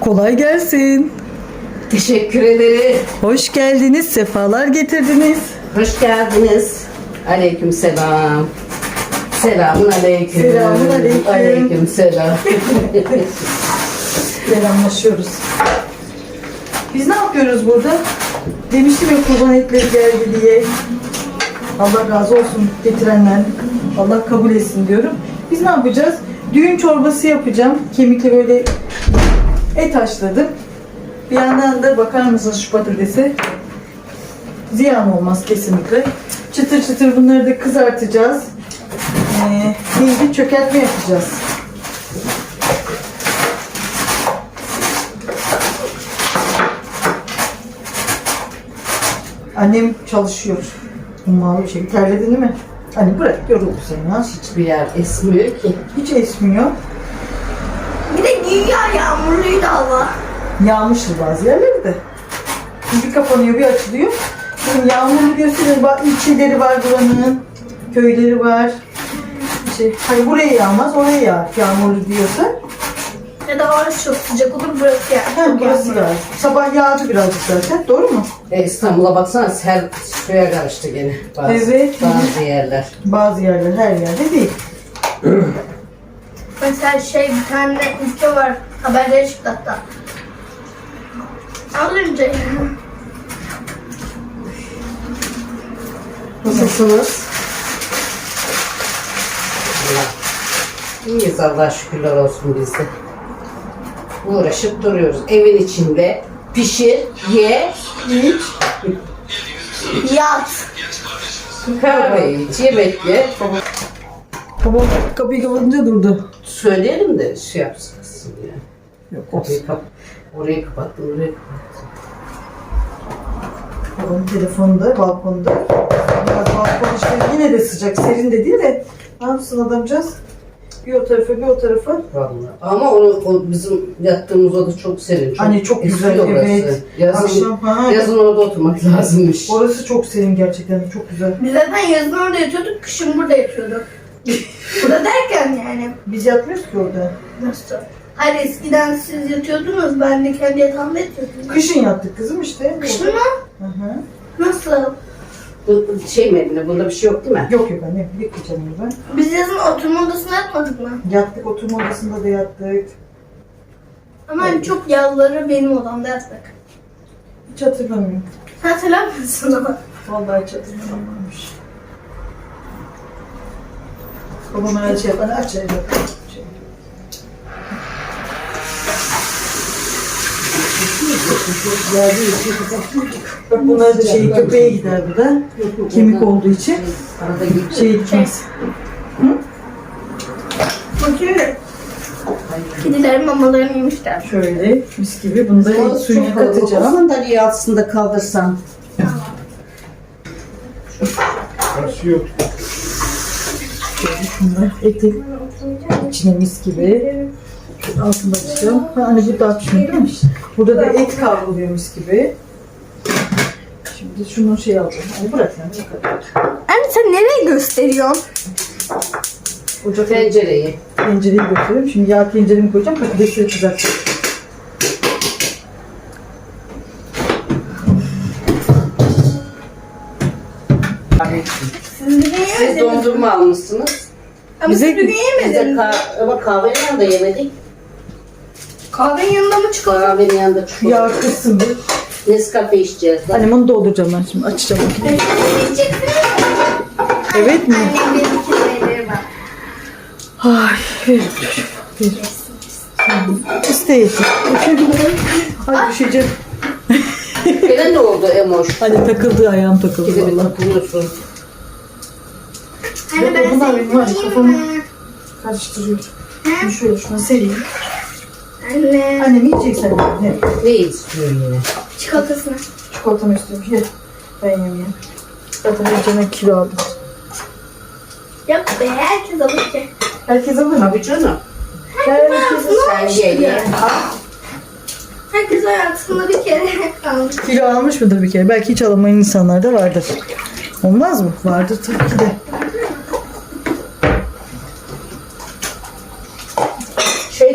Kolay gelsin. Teşekkür ederim. Hoş geldiniz. Sefalar getirdiniz. Hoş geldiniz. Aleyküm selam. Selamun aleyküm. Selamun aleyküm. Aleyküm selam. Selamlaşıyoruz. Biz ne yapıyoruz burada? Demiştim ya kurban etleri geldi diye. Allah razı olsun getirenler. Allah kabul etsin diyorum. Biz ne yapacağız? Düğün çorbası yapacağım. Kemikli böyle et haşladım. Bir yandan da bakar mısınız şu patatese? Ziyan olmaz kesinlikle. Çıtır çıtır bunları da kızartacağız. Ee, neydi? Çökertme yapacağız. Annem çalışıyor. Ummalı bir şey. Terledin değil mi? Hani bırak yoruldu sen ya. Hiçbir yer esmiyor ki. Hiç esmiyor. Dünya yağmurluydu hava. Yağmıştı bazı yerleri de. Bir kapanıyor bir açılıyor. Şimdi yağmurlu gösterir. Bak ilçeleri var buranın. Köyleri var. Şey, hayır buraya yağmaz oraya yağar. Yağmurlu diyorsa. Ya da orası çok sıcak olur burası yani. Ha, Çok burası yağmurlu. yağar. Sabah yağdı birazcık zaten. Doğru mu? E, İstanbul'a baksana her suya karıştı gene. Bazı, Evet. Bazı yerler. Bazı yerler her yerde değil. Mesela şey bir tane ülke var. Haberleri çıktı hatta. Az önce Nasılsınız? İyiyiz Allah şükürler olsun biz de. Uğraşıp duruyoruz. Evin içinde pişir, ye, Hiç. yat. kahve iç, yemek ye. Baba kapıyı kapatınca durdu. Söyleyelim de şey yapsın ya. Yok olsun. Kap orayı kapattım, orayı kapattım. Babamın telefonu da balkonda. Biraz balkon işte yine de sıcak. Serin de değil de. Ne yapsın adamcağız? Bir o tarafa bir o tarafa. Vallahi. Ama onu, o bizim yattığımız oda çok serin. Çok Hani çok güzel, orası. evet. Yazın, Akşam ha. yazın orada oturmak lazımmış. Orası çok serin gerçekten. Çok güzel. Biz zaten yazın orada yatıyorduk, kışın burada yatıyorduk. burada derken yani Biz yatmıyoruz ki orada. nasıl? Hayır eskiden siz yatıyordunuz, ben de kendi yatağımda yatıyordum. Kışın yattık kızım işte. Kışın mı? Hı hı. Nasıl? Bu, şey mi? Bunda bir şey yok değil mi? Yok yok anne. Yıkayacağım onu ben. Biz yazın oturma odasına yatmadık mı? Yattık oturma odasında da yattık. Ama hani çok yazları benim odamda yattık. Hiç hatırlamıyorum. Sen hatırlamıyorsun ama. Vallahi hiç hatırlamıyormuş. Babam her şey yapar. Aç öyle. Şey. Bunlar da şey köpeğe gider bu da. Kemik olduğu için şey gitmez. Bakıyorum. Kedilerin mamalarını yemişler. Şöyle mis gibi bunu da suyuna katacağım. Sandalyeyi altında kaldırsan. Taşı yok. Şunlar eti içine mis gibi. Altında açacağım. Ha, hani bu da pişmiyor değil mi? Burada da et kavruluyor mis gibi. Şimdi şunu şey alacağım. Hani bırak yani bu kadar. Anne sen nereye gösteriyorsun? Ocak Tencereyi. tencereyi götürüyorum. Şimdi yağ tenceremi koyacağım. Patatesleri kızartacağım. Siz dondurma almışsınız. Ama Bize- siz bugün Biz de yemediniz. kah- ama kahvenin yanında yemedik. Kahvenin yanında mı çikolata? Kahvenin yanında çikolata. kızsın bir. Nescafe içeceğiz. Hani bunu dolduracağım ben şimdi. Açacağım makineyi. Evet mi? Annem benim iki şeyleri var. Ay. Ver çocuğum. İsteyesin. Ay düşeceğim. Gene ne oldu Emoş? Hani takıldı ayağım takıldı valla. takılıyorsun. Anne ben Bunlar seni benim var kafamı- mı? Karıştırıyor. Şimdi şöyle şuna sereyim. Anne. Annem yiyeceksen ye. Ne istiyor yine? Çikolatasını. Çikolatamı istiyorum. Ye. Ben yemeyeyim. Zaten eceme kilo aldım. Yok be herkes alır ki. Herkes alır mı? Tabii canım. Herkes ye ye. Herkes hayatında bir kere alır. Kilo almış mıdır bir kere? Belki hiç alamayan insanlar da vardır. Olmaz mı? Vardır tabii ki de.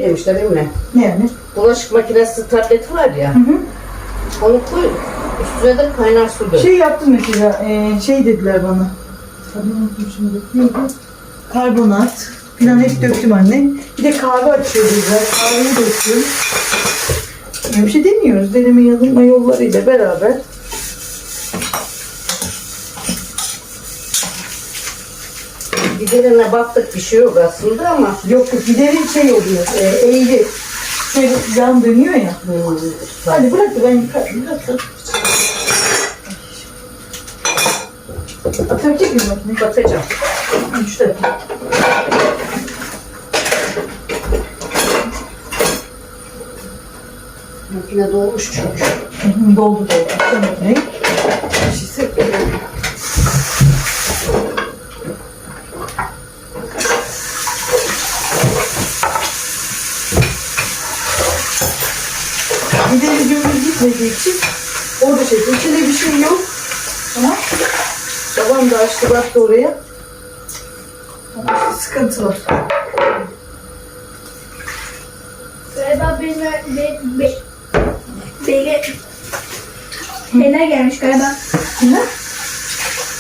Şey demişler değil mi? Ne yani? bulaşık makinesi tableti var ya. Hı hı. Onu koy. Üstüne de kaynar su dök. Şey yaptım mesela, e, şey dediler bana. Unuttum şimdi. Neydi? Karbonat falan hep döktüm anne. Bir de kahve açıyor dediler. Kahveyi döktüm. Yani bir şey demiyoruz. Deneme yanılma yollarıyla beraber. Giderine baktık bir şey yok aslında ama. Yok yok giderin şey oluyor. E, eğri. Şöyle yan dönüyor ya. Hmm, Hadi bırak da ben yıkarım. Bırak da. Atabilecek miyim makineyi? Bakacağım. Üç dakika. Makine dolmuş çünkü. Doldu doldu. Makineyi. Şişi. İleri gönül gitmediği için orada şey, içinde bir şey yok. Ama babam da açtı baktı oraya. Ama işte sıkıntı var. Galiba birine be, be, beni Hena gelmiş galiba. Ne?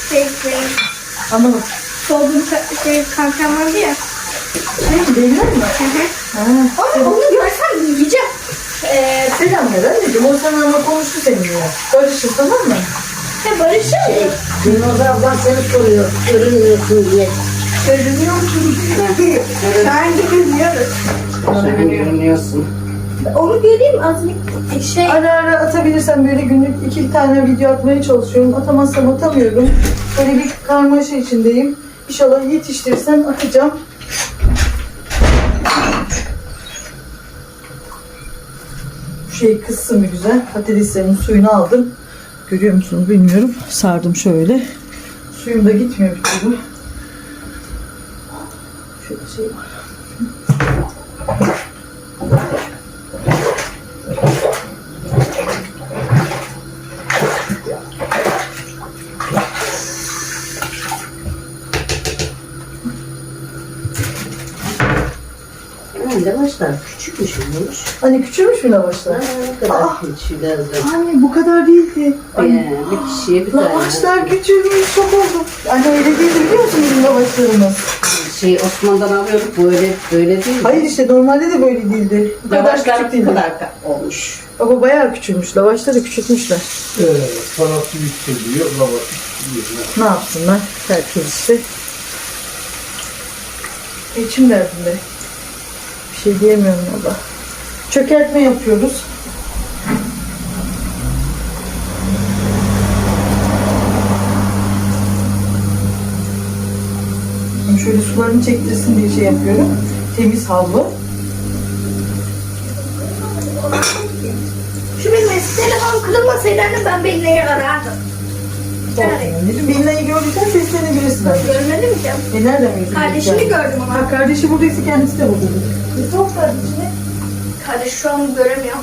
Şey, şey, Anlamadım. solgun şey, kankam vardı ya. Şey, değiller mi? Hı hı. Ha. Onu görsem yiyeceğim. Ee, Selam ver anneciğim. O sana ama konuştu seninle. Barışın tamam mı? ya barışır mı? Gülnaz ablan seni soruyor. Görünmüyorsun diye. Görünüyor musun? Bence görünüyoruz. Sen görünüyorsun. Onu göreyim az bir şey. Ara ara atabilirsem böyle günlük iki tane video atmaya çalışıyorum. Atamazsam atamıyorum. Böyle bir karmaşa içindeyim. İnşallah yetiştirirsem atacağım. Şey kızsın güzel. Patateslerin suyunu aldım. Görüyor musunuz bilmiyorum. Sardım şöyle. Suyum da gitmiyor bir türlü. Şöyle şey var. Ha, lavaşlar küçükmüş olmuş. Hani küçülmüş mü lavaşlar? Ha, ne kadar küçük lazım. Anne bu kadar değildi. Anne. Ee, bir kişiye bir tane. Lavaşlar küçülmüş çok oldu. Anne öyle değildi biliyor musun bizim lavaşlarımız? Şey Osman'dan alıyorduk böyle böyle değil. Hayır işte normalde de böyle değildi. Bu kadar Lavaşlar küçük bu değildi. kadar ka- olmuş. Baba bayağı küçülmüş. Lavaşları küçültmüşler. Evet, parası yükseliyor, lavaş yiyor. Ne yapsınlar? Herkes işte. İçim derdinde. Şey diyemiyorum valla. Çökertme yapıyoruz. Şöyle sularını çektirsin diye şey yapıyorum. Temiz havlu. Şu benim telefon kırılmasaydı anne ben Belina'yı arardım. Yani Anneciğim Belina'yı gördükten seslenebilirsin görmedim ki. E nereden biliyorsun? Kardeşimi gördüm ama. Ha kardeşi buradaysa kendisi de burada. E sok kardeşini. Kardeş şu an göremiyor.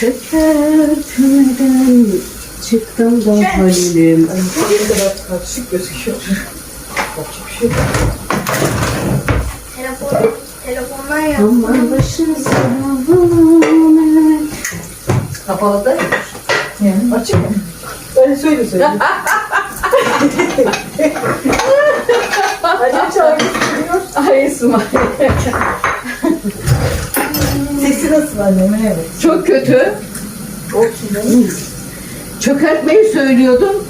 Çökertmeden çıktım da halim. Ay ne kadar karışık gözüküyor. Yapacak bir şey yok. Telefon, telefondan yaptım. Aman başın sağlık. Kapalı da Yani açık mı? Öyle söyle söyle. Anne çağırıyor. Ay İsmail. Sesi nasıl annemin evet. Çok kötü. Olsun canım. Çökertmeyi söylüyordum.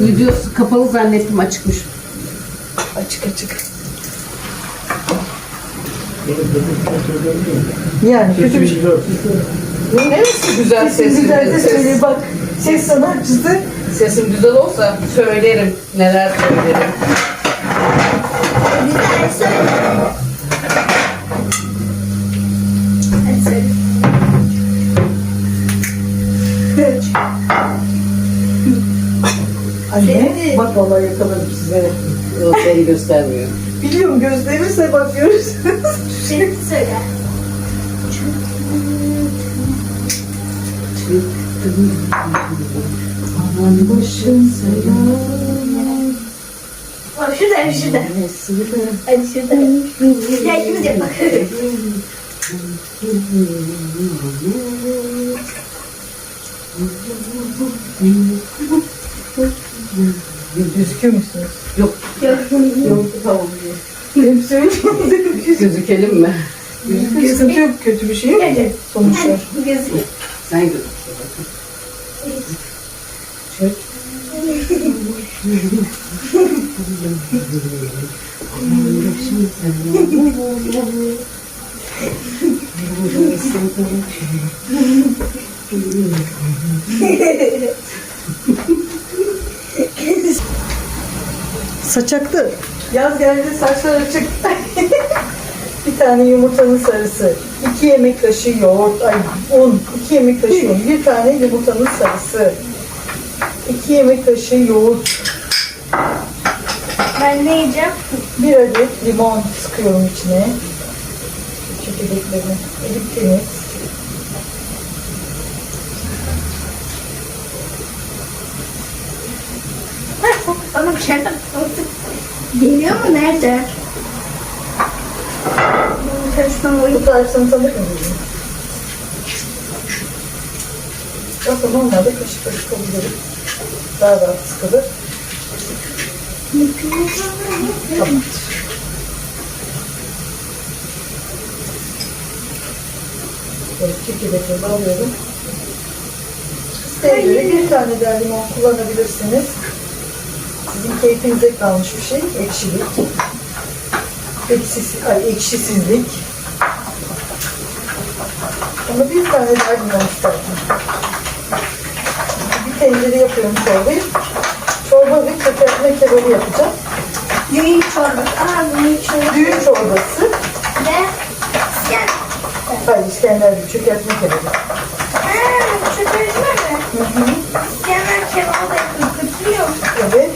Videosu kapalı zannettim açıkmış. Açık açık. Yani kötü bir şey. Neresi güzel Sesin sesim? güzel de söyle bak. Ses sanatçısı. Sesim güzel olsa söylerim. Neler söylerim. Bir tane söyle. Hadi söyle. Anne bak vallahi yakaladım sizi. Yok beni göstermiyor. Biliyorum gözlerimse bak görürsünüz. Şimdi söyle. Aman başın selam. Hoş Şurada şurada. Hadi şurada. Ya ikimiz yapalım. Gözüküyor musunuz? Yok. Yok. Yok tamam. Söyleyeyim. Gözükelim mi? Sıkıntı yok. Kötü bir şey. Evet. Sonuçta. Bu gözüküyor. Sen gözük. Çek. Saçaklı. Yaz geldi saçlar açık. bir tane yumurtanın sarısı. 2 yemek kaşığı yoğurt. Ay un. 2 yemek kaşığı un. Bir tane yumurtanın sarısı. 2 yemek kaşığı yoğurt. Ben ne yiyeceğim? Bir adet limon sıkıyorum içine. Çekirdeklerini erittiniz. Bana bir şeyden Geliyor mu? Nerede? Bu tarifini tanır mı bilmiyorum. Yoksa normalde kaşık kaşık alıyoruz. Daha rahat sıkılır. Tamam. Böyle çekirdekleri alıyorum. İsteyenlere bir tane daha limon kullanabilirsiniz. Sizin keyfinize kalmış bir şey. Ekşilik. Eksis, ay, ekşisizlik. Ama bir tane daha limon isterdim. Bir tencere yapıyorum çorbayı. Çorba ve köpekme kebabı yapacağım. Düğün çorbası. Aa düğün çorbası. Düğün çorbası. Ve gel. Hayır İskender bir çökertme kebabı. Aa çok özür mi? İskender kebabı da yapıp götürüyor. Evet.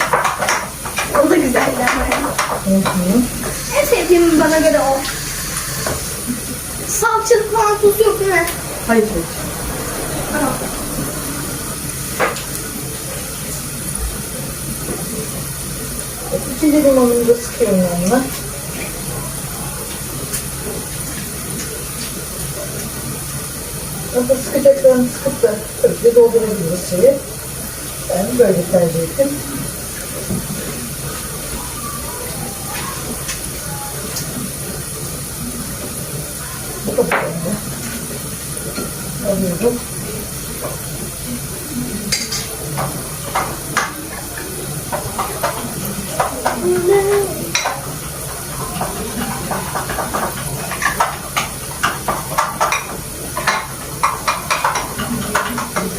O da güzeldi ama. Hı hı. En sevdiğim bana göre o. Salçalı falan tuz yok değil mi? Hayır hayır. Tamam. İkinci limonumu da sıkıyorum yanına. Aslında sıkacaklarını sıkıp da tabii ki doldurabiliriz şeyi. Ben böyle tercih ettim. Alıyorum.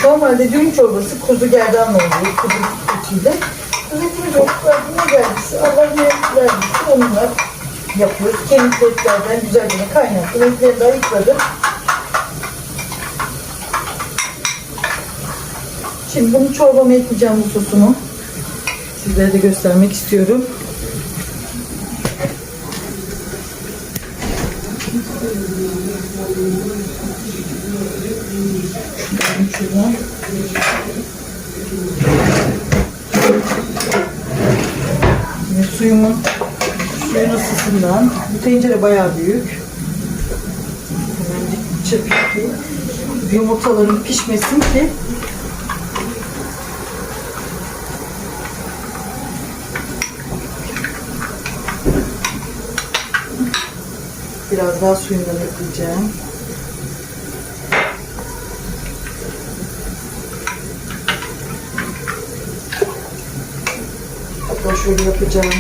Normalde düğün çorbası kuzu gerdanla oluyor, kuzu etiyle. Etimiz yok, ne geldiyse Allah ne verdiyse onunla yapıyoruz. Kemik etlerden güzelce kaynattım, etleri de ayıkladım. Şimdi bunu çorbama ekleyeceğim bu sosunu. Sizlere de göstermek istiyorum. Şimdi suyumun suyun ısısından. Bu tencere bayağı büyük. Hemen çırpayım ki yumurtaların pişmesin ki Biraz daha suyundan ekleyeceğim. Hatta şöyle yapacağım.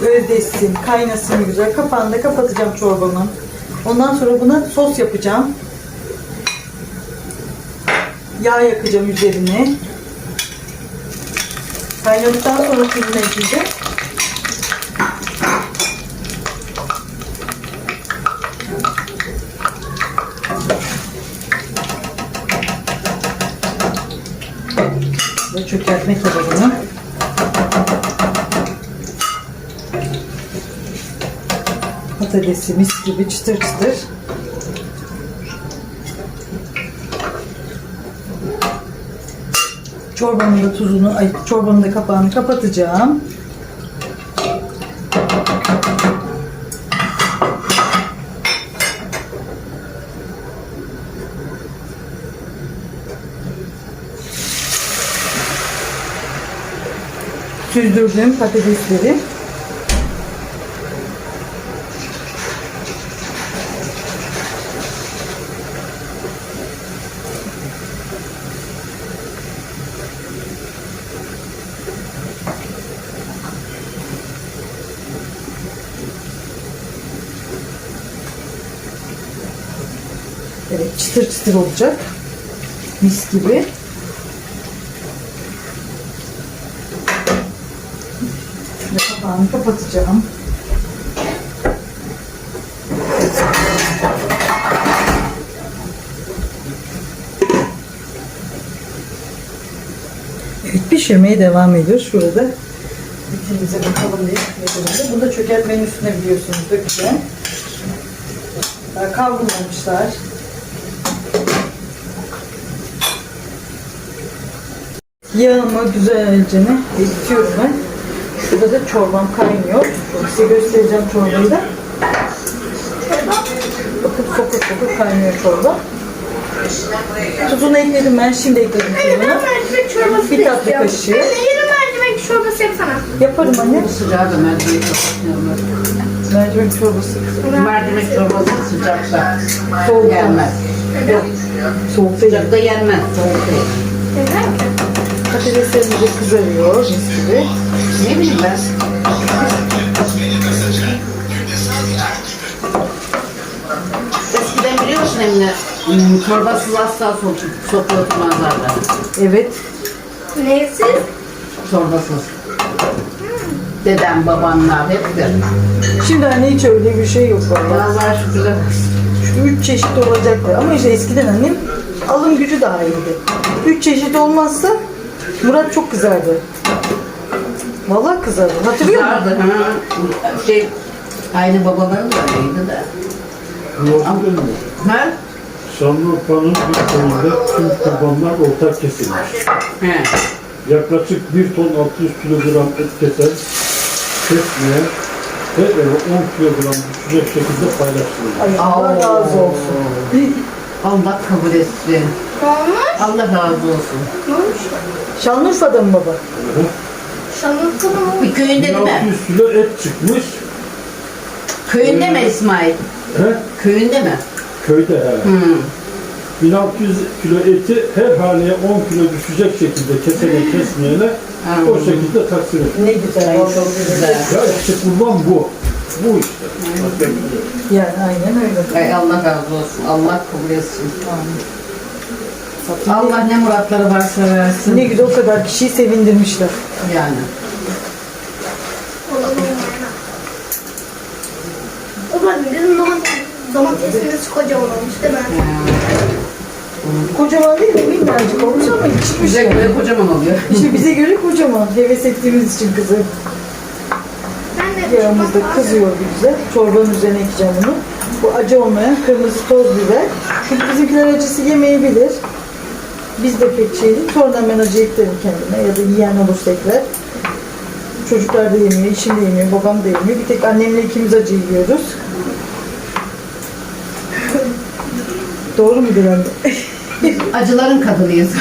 Özdeşsin, kaynasın güzel. Kapağını da kapatacağım çorbamın. Ondan sonra buna sos yapacağım. Yağ yakacağım üzerine. Kaynadıktan sonra tuzunu ekleyeceğim. Ve çökertme patatesi mis gibi çıtır çıtır. Çorbanın da tuzunu, ay çorbanın da kapağını kapatacağım. Süzdürdüğüm patatesleri Evet çıtır olacak. Mis gibi. Ve kapağını kapatacağım. Evet pişirmeye devam ediyor. Şurada bitimize bakalım diye ne Bunu da çökertmenin üstüne biliyorsunuz dökeceğim. Daha kavrulmamışlar. Yağımı güzelce eritiyorum ben. Şurada da çorbam kaynıyor. Size göstereceğim çorbayı da. Bakın fokur fokur kaynıyor çorba. Tuzunu ekledim ben. Şimdi ekledim tuzunu. Bir tatlı kaşığı. Yarın mercimek çorbası yapsana. Yaparım anne. Sıcağı da mercimek. Mercimek çorbası. Mercimek çorbası sıcakta Soğuk yenmez. Yok. Soğuk değil. Sıcakta yenmez. Soğuk değil. Patateslerimiz de kızarıyor mis gibi. Ne bileyim ben. Eskiden biliyor musun Emine? Hmm, Çorbasız asla so sofra oturmazlardı. Evet. Neysiz? Çorbasız. Dedem, babamlar hep de. Şimdi anne hiç öyle bir şey yok valla. Allah'a şükürler. Üç çeşit olacaktı ama işte eskiden annem alım gücü daha iyiydi. Üç çeşit olmazsa Murat çok kızardı. Vallahi kızardı. Hatırlıyor musun? Kızardı. Ha. Şey, aynı babaların da öyleydi de. Dönüyor? Ha? Şanlıurfa'nın bir konunda tüm kurbanlar ortak kesilmiş. He. Yaklaşık 1 ton 600 kilogram et kesen, kesmeyen her eve 10 kilogram düşecek şekilde paylaştırılmış. Ay Allah razı olsun. Allah kabul etsin. Olmuş? Allah razı olsun. Ne olmuş? Şanlıurfa'da mı baba? Şanlıurfa'da mı? Bir köyünde değil mi? 1600 kilo et çıkmış. Köyünde mi İsmail? He? Köyünde mi? Köyde he. Hmm. 1600 kilo eti her haneye 10 kilo düşecek şekilde kesene kesmeyene o Anladım. şekilde taksim ediyor. Ne güzel. Çok güzel. Ya işte kurban bu. Bu işte. Yani aynen öyle. Ay Allah razı olsun. Allah kabul etsin. Allah Allah ne muratları varsa versin. ne güzel o kadar kişiyi sevindirmişler. Yani. O bizim domates, domatesimiz kocaman olmuş değil mi? Kocaman değil mi? Minnacık olmuş ama çıkmış Bize yani. göre kocaman oluyor. İşte bize göre kocaman. Heves ettiğimiz için kızı. Ben de Yağımız da kızıyor bir güzel. Çorbanın üzerine ekeceğim bunu. Bu acı olmayan kırmızı toz biber. Çünkü bizimkiler acısı yemeyebilir. Biz de pek şey değil. Sonradan ben acı eklerim kendime ya da yiyen olursa ekler. Çocuklar da yemiyor, eşim de yemiyor, babam da yemiyor. Bir tek annemle ikimiz acı yiyoruz. Doğru mudur anne? Acıların kadınıyız.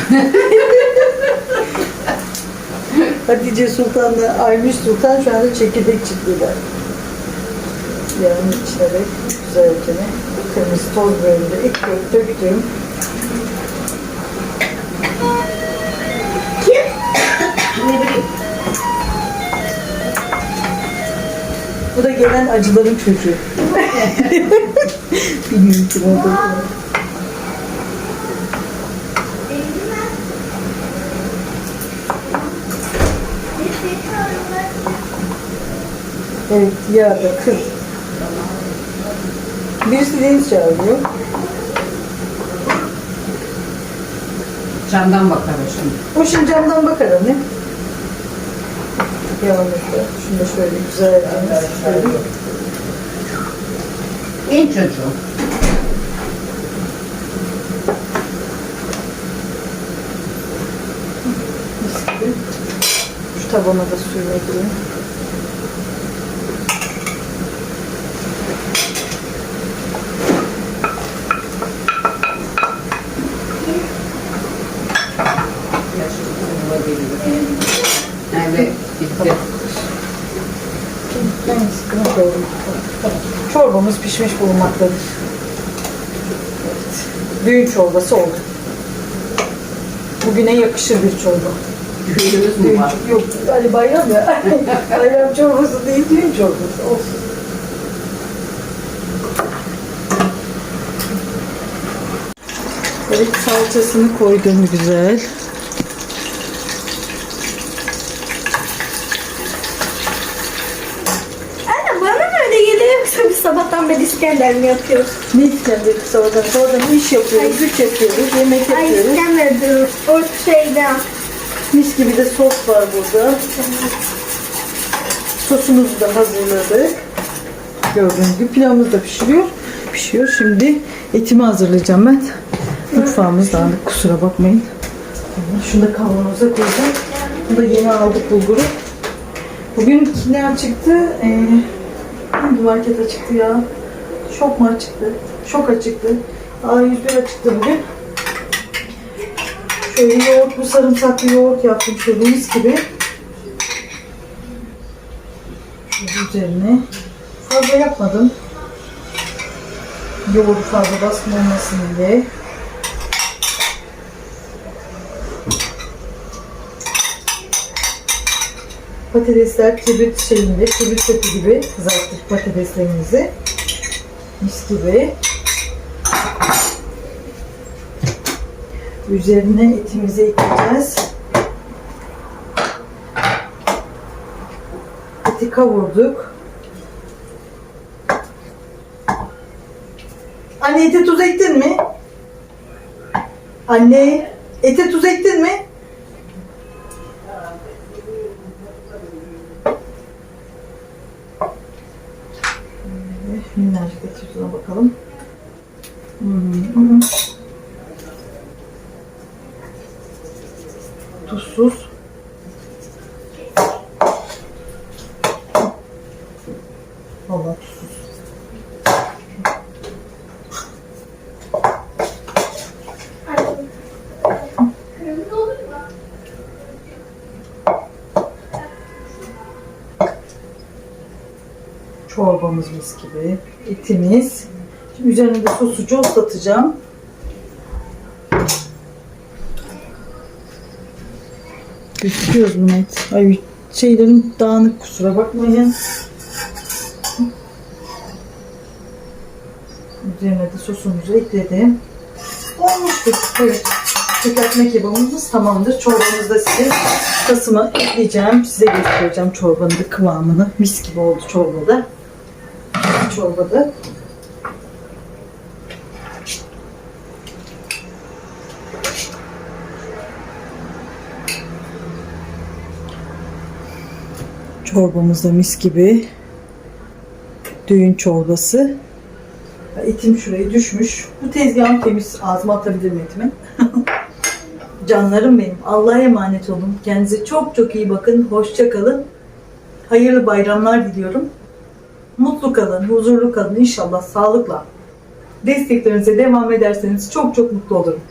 Hatice Sultan'la Aymış Sultan şu anda çekirdek çitliler. Yağın içine de güzelce kırmızı toz bölümünde ekliyorum, döktüm. Bu da gelen acıların çocuğu. Bilmiyorum kim oldu. Evet, yağ da kız. Birisi deniz çağırıyor. Camdan bakarım şimdi. O şimdi camdan bakar anne. Yağımızda. Şunu da şöyle güzel şöyle. En gibi. Şu tabana da suyunu ekleyeyim. Evet, bitti. Ben sıkıntı. Tamam. Çorbamız pişmiş bulunmaktadır. Evet. Düğün çorbası oldu. Bugüne yakışır bir çorba. Düğünümüz mü Düğün, var? yok, hani bayram ya. bayram çorbası değil, düğün çorbası olsun. Evet, salçasını koydum güzel. Anne bana mı öyle geliyor yoksa biz sabahtan beri İskender mi yapıyoruz? Ne İskender sonradan? Sonradan iş yapıyoruz, güç yapıyoruz, yemek Ay yapıyoruz. Diyoruz. O şeyden. Mis gibi de sos var burada. Sosumuzu da hazırladık. Gördüğünüz gibi pilavımız da pişiriyor. Pişiyor. Şimdi etimi hazırlayacağım ben. Mutfağımız dağınık kusura bakmayın. Şunu da kavanoza koyacağım. Bunu da yeni aldık bulguru. Bugün ne çıktı? Ee, hangi market açıktı ya? Şok mu çıktı? Şok açıktı. A101 çıktı bugün. Şöyle yoğurtlu sarımsaklı yoğurt yaptım şöyle mis gibi. Şöyle üzerine. Fazla yapmadım. Yoğurdu fazla baskın olmasın diye. Patatesler kibrit şeyinde, kibrit köpü gibi kızarttık patateslerimizi. Mis gibi. Üzerine etimizi ekleyeceğiz. Eti kavurduk. Anne ete tuz ektin mi? Anne ete tuz ektin mi? Şöyle Minnacık da tuzuna bakalım. Hı hı. Tuzsuz. Vallahi tuzsuz. Çorbamız mis gibi. Etimiz. Şimdi üzerine de sosu coslatacağım. Gözüküyoruz bu net. Ay şeylerim dağınık kusura bakmayın. Üzerine de sosumuzu ekledim. Olmuştur. Evet. Çökertme kebabımız tamamdır. Çorbamızı da size tasımı ekleyeceğim. Size göstereceğim çorbanın da kıvamını. Mis gibi oldu çorbada. Çorbada. Çorbamız da mis gibi. Düğün çorbası. Etim şuraya düşmüş. Bu tezgahım temiz. Ağzıma atabilirim etimi. Canlarım benim. Allah'a emanet olun. Kendinize çok çok iyi bakın. Hoşça kalın. Hayırlı bayramlar diliyorum. Mutlu kalın, huzurlu kalın inşallah sağlıkla. Desteklerinize devam ederseniz çok çok mutlu olurum.